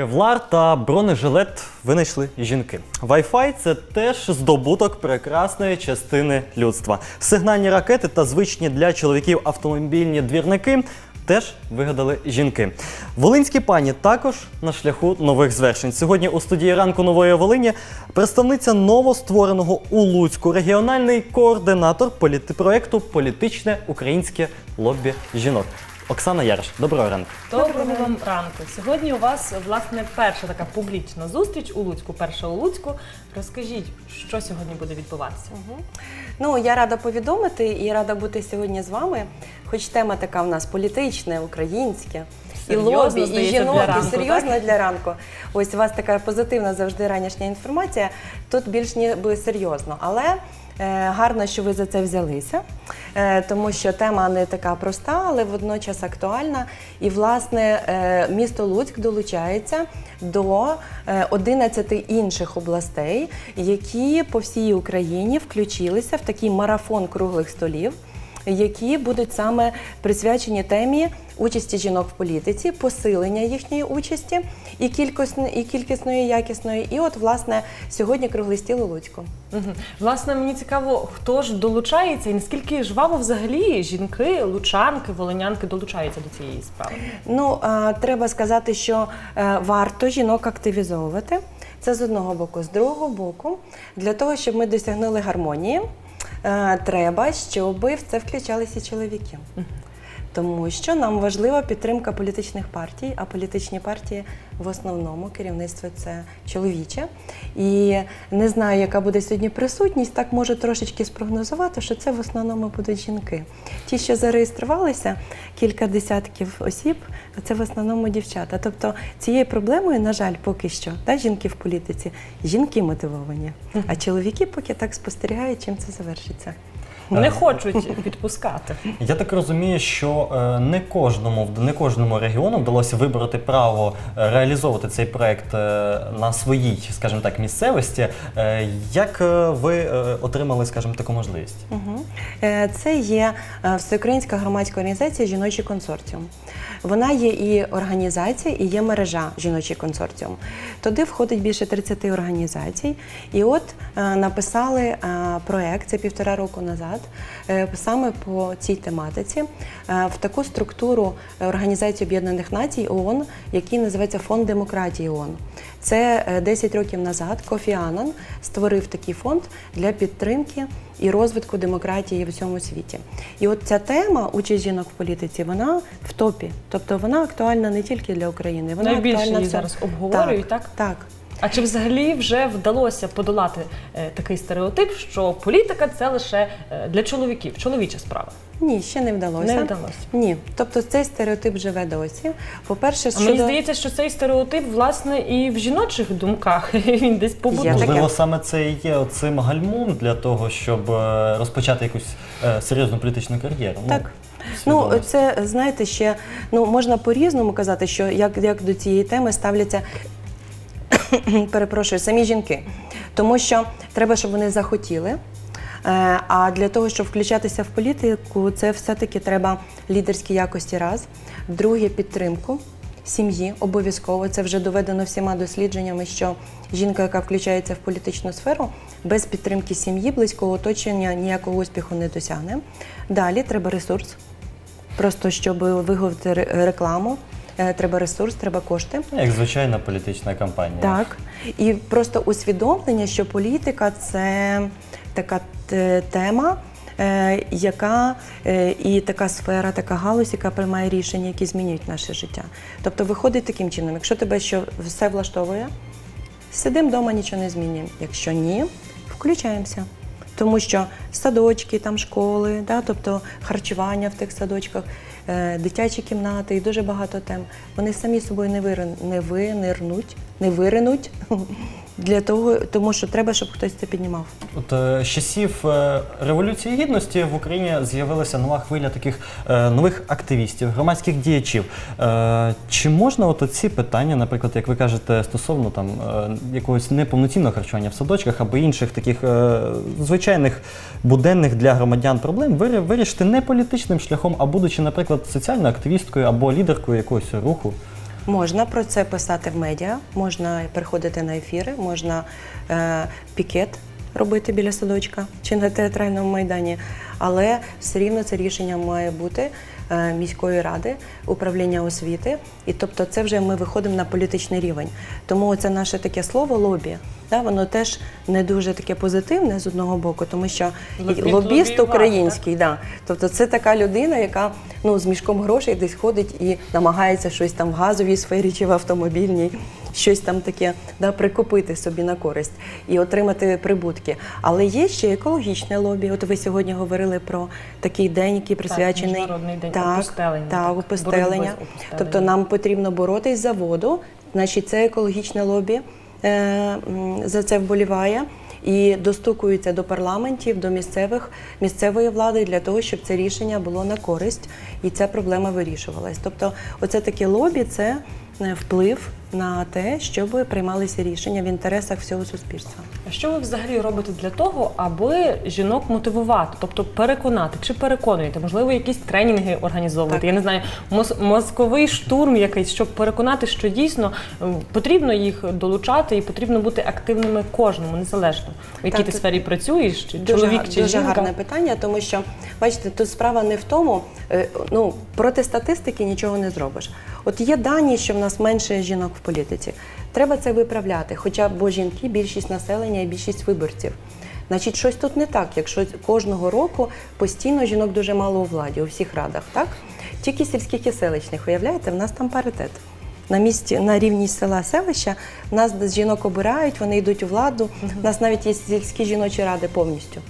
Кевлар та бронежилет винайшли жінки. Wi-Fi – це теж здобуток прекрасної частини людства. Сигнальні ракети та звичні для чоловіків автомобільні двірники теж вигадали жінки. Волинські пані також на шляху нових звершень. Сьогодні у студії ранку нової Волині представниця новоствореного у Луцьку регіональний координатор політи проекту Політичне українське лобі жінок. Оксана Яриш, доброго ранку. Доброго вам ранку. Сьогодні у вас власне перша така публічна зустріч у Луцьку, перша у Луцьку. Розкажіть, що сьогодні буде відбуватися? Ну, я рада повідомити і рада бути сьогодні з вами. Хоч тема така в нас політична, українська. І лобі, і жінок, і серйозно для ранку. Ось у вас така позитивна завжди ранішня інформація. Тут більш ніби серйозно. Але е, гарно, що ви за це взялися, тому що тема не така проста, але водночас актуальна. І, власне, е, місто Луцьк долучається до е, 11 інших областей, які по всій Україні включилися в такий марафон круглих столів які будуть саме присвячені темі участі жінок в політиці, посилення їхньої участі і кількісної, і кількісної, і якісної. І от, власне, сьогодні круглий стіл у Луцьку. Власне, мені цікаво, хто ж долучається і наскільки жваво взагалі жінки, лучанки, волинянки долучаються до цієї справи. Ну, а, треба сказати, що е, варто жінок активізовувати. Це з одного боку, з другого боку, для того, щоб ми досягнули гармонії, треба, щоб в це включалися чоловіки. Тому що нам важлива підтримка політичних партій, а політичні партії в основному керівництво це чоловіче. І не знаю, яка буде сьогодні присутність, так можу трошечки спрогнозувати, що це в основному будуть жінки. Ті, що зареєструвалися, кілька десятків осіб, це в основному дівчата. Тобто цією проблемою, на жаль, поки що, та, жінки в політиці, жінки мотивовані, а чоловіки поки так спостерігають, чим це завершиться. Не хочуть відпускати. Я так розумію, що е, не кожному не кожному регіону вдалося вибороти право е, реалізовувати цей проект е, на своїй, скажімо так, місцевості. Як ви отримали, скажімо, таку можливість? Це є Всеукраїнська громадська організація Жіночий консорціум. Вона є і організація, і є мережа жіночий консорціум. Туди входить більше 30 організацій. І от написали проект це півтора року назад, е, саме по цій тематиці, е, в таку структуру Організації Об'єднаних Націй ООН, який називається Фонд демократії ООН. Це е, 10 років назад Кофі Аннан створив такий фонд для підтримки і розвитку демократії в усьому світі. І от ця тема участь жінок в політиці, вона в топі. Тобто вона актуальна не тільки для України, вона Найбільше актуальна її зараз обговорюють, так? Так. А чи взагалі вже вдалося подолати е, такий стереотип, що політика це лише е, для чоловіків, чоловіча справа? Ні, ще не вдалося. Не вдалося. Ні. Тобто цей стереотип живе досі. По-перше, А щодо... мені здається, що цей стереотип, власне, і в жіночих думках він десь побудований. таке. Можливо, саме це і є цим гальмом для того, щоб е, розпочати якусь е, серйозну політичну кар'єру. Так. свідомо. Ну, це знаєте, ще ну можна по-різному казати, що як, як до цієї теми ставляться перепрошую, самі жінки. Тому що треба, щоб вони захотіли. Е, А для того, щоб включатися в політику, це все-таки треба лідерські якості раз. Друге підтримку сім'ї обов'язково. Це вже доведено всіма дослідженнями, що жінка, яка включається в політичну сферу, без підтримки сім'ї, близького оточення ніякого успіху не досягне. Далі треба ресурс. Просто щоб виговорити рекламу, треба ресурс, треба кошти. Як звичайна політична кампанія. Так. І просто усвідомлення, що політика це така тема, е, яка е, і така сфера, така галузь, яка приймає рішення, які змінюють наше життя. Тобто виходить таким чином, якщо тебе що все влаштовує, сидимо вдома, нічого не змінюємо. Якщо ні, включаємося. Тому що садочки, там школи, да, тобто харчування в тих садочках, е, дитячі кімнати і дуже багато тем. Вони самі собою не, вирин, не винирнуть, не виринуть для того, тому що треба, щоб хтось це піднімав. От е, з часів е, Революції Гідності в Україні з'явилася нова хвиля таких е, нових активістів, громадських діячів. Чи можна от ці питання, наприклад, як ви кажете, стосовно там якогось неповноцінного харчування в садочках або інших таких звичайних буденних для громадян проблем, вирі- вирішити не політичним шляхом, а будучи, наприклад, соціальною активісткою або лідеркою якогось руху? Можна про це писати в медіа, можна приходити на ефіри, можна е, пікет робити біля садочка чи на театральному майдані, але все рівно це рішення має бути е, міської ради, управління освіти. І тобто, це вже ми виходимо на політичний рівень. Тому це наше таке слово лобі. Да, воно теж не дуже таке позитивне з одного боку, тому що лобіст український, да. тобто це така людина, яка ну, з мішком грошей десь ходить і намагається щось там в газовій сфері чи в автомобільній, щось там таке да, прикупити собі на користь і отримати прибутки. Але є ще екологічне лобі. От ви сьогодні говорили про такий день, який присвячений Міжнародний день так, опустелення, Так, так, опустелення. Тобто нам потрібно боротись за воду, значить це екологічне лобі за це вболіває. І достукується до парламентів, до місцевих місцевої влади для того, щоб це рішення було на користь і ця проблема вирішувалась. Тобто, оце таке лобі це е, вплив на те, щоб приймалися рішення в інтересах всього суспільства. Що ви взагалі робите для того, аби жінок мотивувати, тобто переконати чи переконуєте? Можливо, якісь тренінги організовувати? Я не знаю, мозковий штурм якийсь, щоб переконати, що дійсно потрібно їх долучати і потрібно бути активними кожному, незалежно в якій ти сфері працюєш, чи Дуже, чоловік, чи дуже жінка. гарне питання, тому що бачите, тут справа не в тому, е, ну проти статистики нічого не зробиш. От є дані, що в нас менше жінок в політиці. Треба це виправляти. Хоча бо жінки більшість населення і більшість виборців. Значить, щось тут не так, якщо кожного року постійно жінок дуже мало у владі у всіх радах, так? Тільки сільських і селищних, уявляєте, в нас там паритет. На місці на рівні села селища нас жінок обирають, вони йдуть у владу. У нас навіть є сільські жіночі ради повністю.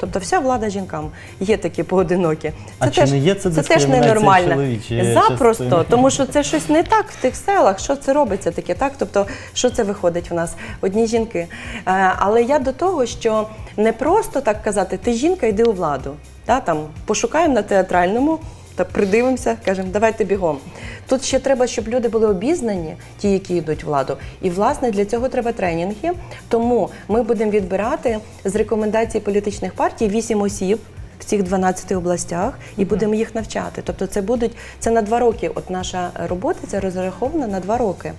Тобто вся влада жінкам є такі поодинокі. А чи не є це це теж ненормально. Запросто, частини? тому що це щось не так в тих селах. Що це робиться таке? Так, тобто, що це виходить в нас? Одні жінки. Е, Але я до того, що не просто так казати, ти жінка, йди у владу. Та, там, пошукаємо на театральному. Та придивимося, кажемо, давайте бігом. Тут ще треба, щоб люди були обізнані, ті, які йдуть в владу. І власне для цього треба тренінги. Тому ми будемо відбирати з рекомендацій політичних партій 8 осіб в цих 12 областях і будемо їх навчати. Тобто, це будуть це на два роки. От наша робота це розрахована на два роки.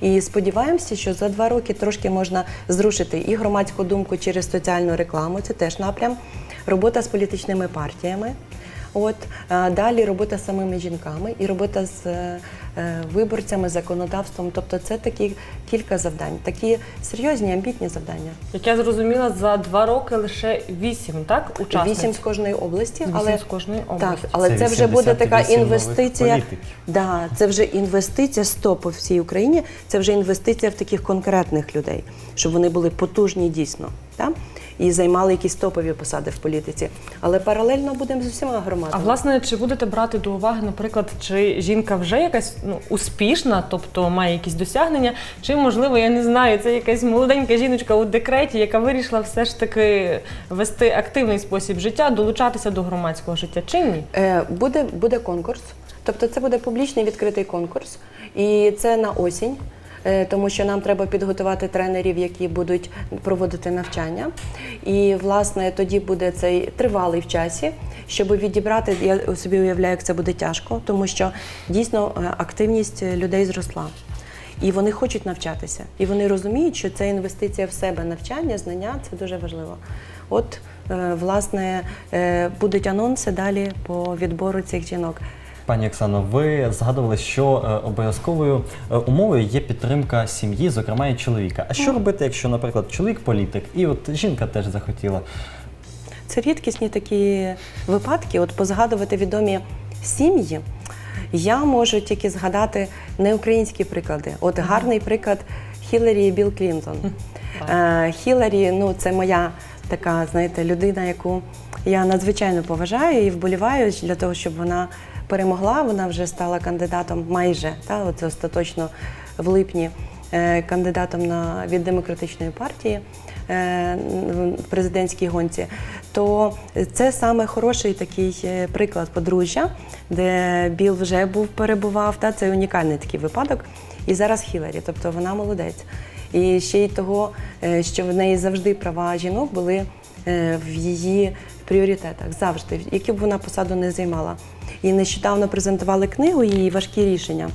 І сподіваємося, що за два роки трошки можна зрушити і громадську думку через соціальну рекламу. Це теж напрям. Робота з політичними партіями. От е, далі робота з самими жінками і робота з е, е, виборцями, законодавством. Тобто, це такі кілька завдань, такі серйозні, амбітні завдання. Як я зрозуміла, за два роки лише вісім, так? Учасниць? Вісім з кожної області, Вісім але з кожної так, але це, Це вже буде така інвестиція. Да, це вже інвестиція 100 по всій Україні. Це вже інвестиція в таких конкретних людей, щоб вони були потужні дійсно. Так? І займали якісь топові посади в політиці. Але паралельно будемо з усіма громадами. А власне, чи будете брати до уваги, наприклад, чи жінка вже якась ну, успішна, тобто має якісь досягнення, чи можливо, я не знаю, це якась молоденька жіночка у декреті, яка вирішила все ж таки вести активний спосіб життя, долучатися до громадського життя, чи ні? Е, Буде, буде конкурс, тобто це буде публічний відкритий конкурс, і це на осінь. Е, Тому що нам треба підготувати тренерів, які будуть проводити навчання. І власне тоді буде цей тривалий в часі, щоб відібрати. Я собі уявляю, як це буде тяжко, тому що дійсно е, активність людей зросла. І вони хочуть навчатися, і вони розуміють, що це інвестиція в себе, навчання, знання це дуже важливо. От, е, власне, е, будуть анонси далі по відбору цих жінок. Пані Оксано, ви згадували, що е, обов'язковою е, умовою є підтримка сім'ї, зокрема і чоловіка. А що робити, якщо, наприклад, чоловік політик, і от жінка теж захотіла? Це рідкісні такі випадки. От позгадувати відомі сім'ї. Я можу тільки згадати не українські приклади. От гарний приклад Хіларі і Білл Клінтон. Е, Хіларі, ну це моя така, знаєте, людина, яку я надзвичайно поважаю і вболіваю для того, щоб вона перемогла. Вона вже стала кандидатом майже та от остаточно в липні е, кандидатом на від демократичної партії е, в президентській гонці, то це саме хороший такий е, приклад подружжя, де Біл вже був перебував. Та це унікальний такий випадок. І зараз Хіларі, тобто вона молодець. І ще й того, що в неї завжди права жінок були в її пріоритетах, завжди, які б вона посаду не займала. І нещодавно презентували книгу її важкі рішення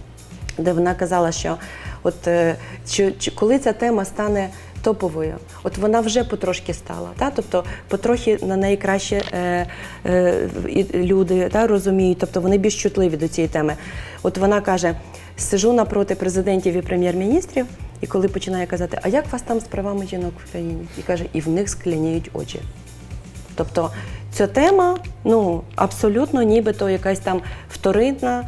де вона казала, що от е, чи, коли ця тема стане топовою, от вона вже потрошки стала. Та? Тобто потрохи на неї краще е, е, люди та, розуміють, тобто вони більш чутливі до цієї теми. От вона каже: сижу напроти президентів і прем'єр-міністрів, і коли починає казати, а як вас там з правами жінок в країні? І каже, і в них скляніють очі. Тобто ця тема ну, абсолютно нібито якась там вторинна.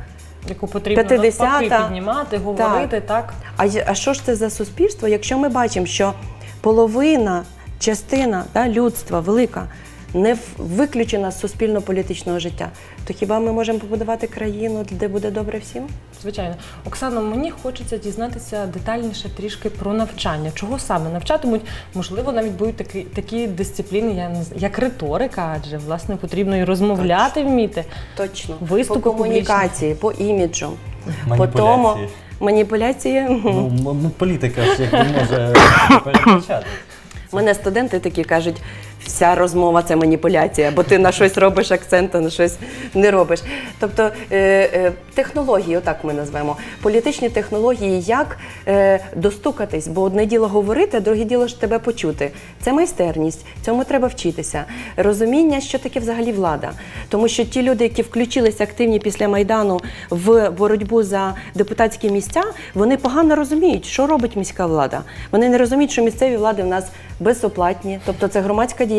Яку потрібно 50-та. навпаки піднімати, говорити, так? А, а що ж це за суспільство, якщо ми бачимо, що половина, частина да, людства велика не виключена з суспільно-політичного життя, то хіба ми можемо побудувати країну, де буде добре всім? Звичайно, Оксано, мені хочеться дізнатися детальніше трішки про навчання. Чого саме навчатимуть? Можливо, навіть будуть такі, такі дисципліни, я не знаю, як риторика, адже власне потрібно і розмовляти вміти. Точно. Виступи по комунікації, по іміджу, по Маніпуляції. тому маніпуляції. Ну, м- політика ж якби може переключати. Мене студенти такі кажуть, вся розмова це маніпуляція, бо ти на щось робиш акцент, а на щось не робиш. Тобто е, е, технології, отак ми назвемо, політичні технології, як е, достукатись, бо одне діло говорити, а друге діло ж тебе почути. Це майстерність, цьому треба вчитися. Розуміння, що таке взагалі влада. Тому що ті люди, які включилися активні після Майдану в боротьбу за депутатські місця, вони погано розуміють, що робить міська влада. Вони не розуміють, що місцеві влади в нас безоплатні, тобто це громадська діяльність,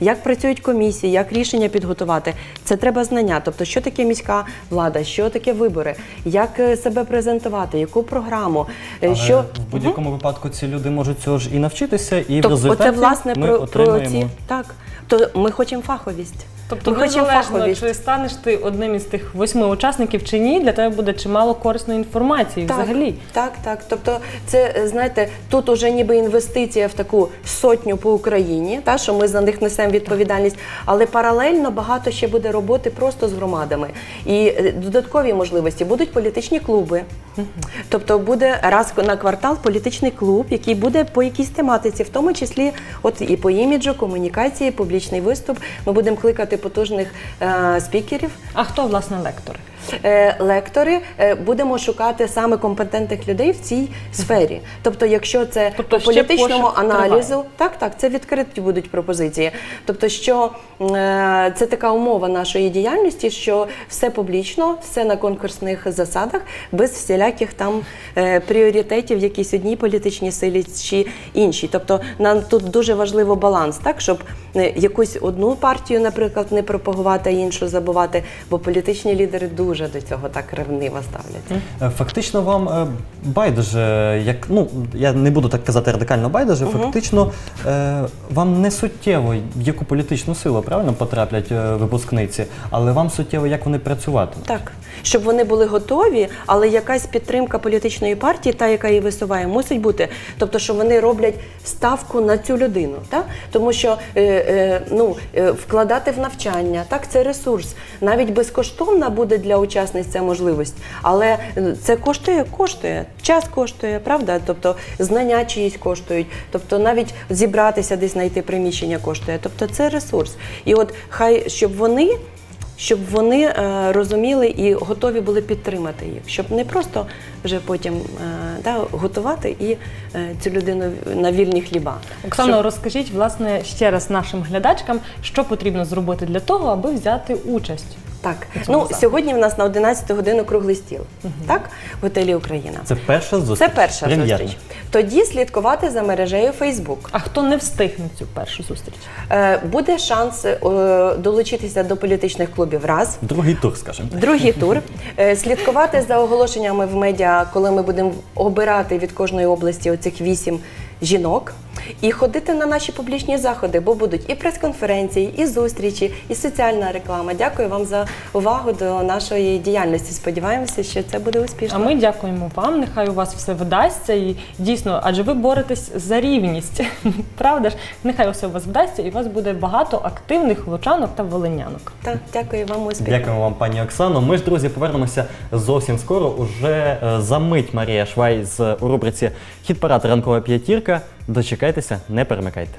як працюють комісії, як рішення підготувати. Це треба знання. Тобто, що таке міська влада, що таке вибори, як е, себе презентувати, яку програму, е, Але що в будь-якому випадку ці люди можуть цього ж і навчитися, і в Тобто, результаті оце власне ми про, про ці так. То ми хочемо фаховість. Тобто, ми хочемо незалежно, фаховість. чи станеш ти одним із тих восьми учасників чи ні, для тебе буде чимало корисної інформації взагалі. Так, так. Тобто, це е, знаєте, тут уже ніби інвестиція в таку сотню по Україні, та що ми за них несемо відповідальність, але паралельно багато ще буде роботи просто з громадами. І е, додаткові можливості будуть політичні клуби. Тобто буде раз на квартал політичний клуб, який буде по якійсь тематиці, в тому числі от і по іміджу, комунікації, публічний виступ. Ми будемо кликати потужних е, спікерів. А хто власне лектори? Е, лектори е, будемо шукати саме компетентних людей в цій сфері. Тобто, якщо це Тобто по політичному аналізу, триває. так, так, це відкриті будуть пропозиції. Тобто, що е, це така умова нашої діяльності, що все публічно, все на конкурсних засадах, без всіляких там пріоритетів, якісь одній політичній силі чи іншій. Тобто, нам тут дуже важливо баланс, так щоб якусь одну партію, наприклад, не пропагувати, а іншу забувати, бо політичні лідери дуже до цього так ревниво ставляться. Е, Фактично вам е, байдуже, як ну я не буду так казати радикально байдуже. Фактично е, вам не суттєво, в яку політичну силу правильно потраплять е, випускниці, але вам суттєво, як вони працюватимуть. Так, щоб вони були готові, але якась підтримка політичної партії, та яка її висуває, мусить бути. Тобто, що вони роблять ставку на цю людину, так? тому що е, е, ну, е, вкладати в навчання, так, це ресурс. Навіть безкоштовна буде для учасниць ця можливість, але це коштує, коштує, час коштує, правда? Тобто знання чиїсь коштують, тобто навіть зібратися десь знайти приміщення коштує. Тобто це ресурс. І от хай щоб вони щоб вони е, розуміли і готові були підтримати їх, щоб не просто вже потім е, да, готувати і е, цю людину на вільні хліба. Оксано, Щоб- розкажіть власне ще раз нашим глядачкам, що потрібно зробити для того, аби взяти участь. Так, ну сьогодні в нас на 11 годину круглий стіл, так, в готелі Україна. Це перша зустріч. Це перша прем'єрна. зустріч. Тоді слідкувати за мережею Facebook. А хто не встигне цю першу зустріч? Е, Буде шанс е, долучитися до політичних клубів раз. Другий тур, скажімо так. Другий тур. Е, Слідкувати за оголошеннями в медіа, коли ми будемо обирати від кожної області оцих вісім жінок. І ходити на наші публічні заходи, бо будуть і прес-конференції, і зустрічі, і соціальна реклама. Дякую вам за увагу до нашої діяльності. Сподіваємося, що це буде успішно. А ми дякуємо вам. Нехай у вас все вдасться. І дійсно, адже ви боретесь за рівність. Правда ж? Нехай усе у вас вдасться, і у вас буде багато активних лучанок та волинянок. Так, дякую вам успіху. Дякуємо вам, пані Оксано. Ми ж, друзі, повернемося зовсім скоро. Уже е, за мить Марія Швай з у рубриці Хіт парад ранкова п'ятірка. Дочекайтеся, не перемикайте.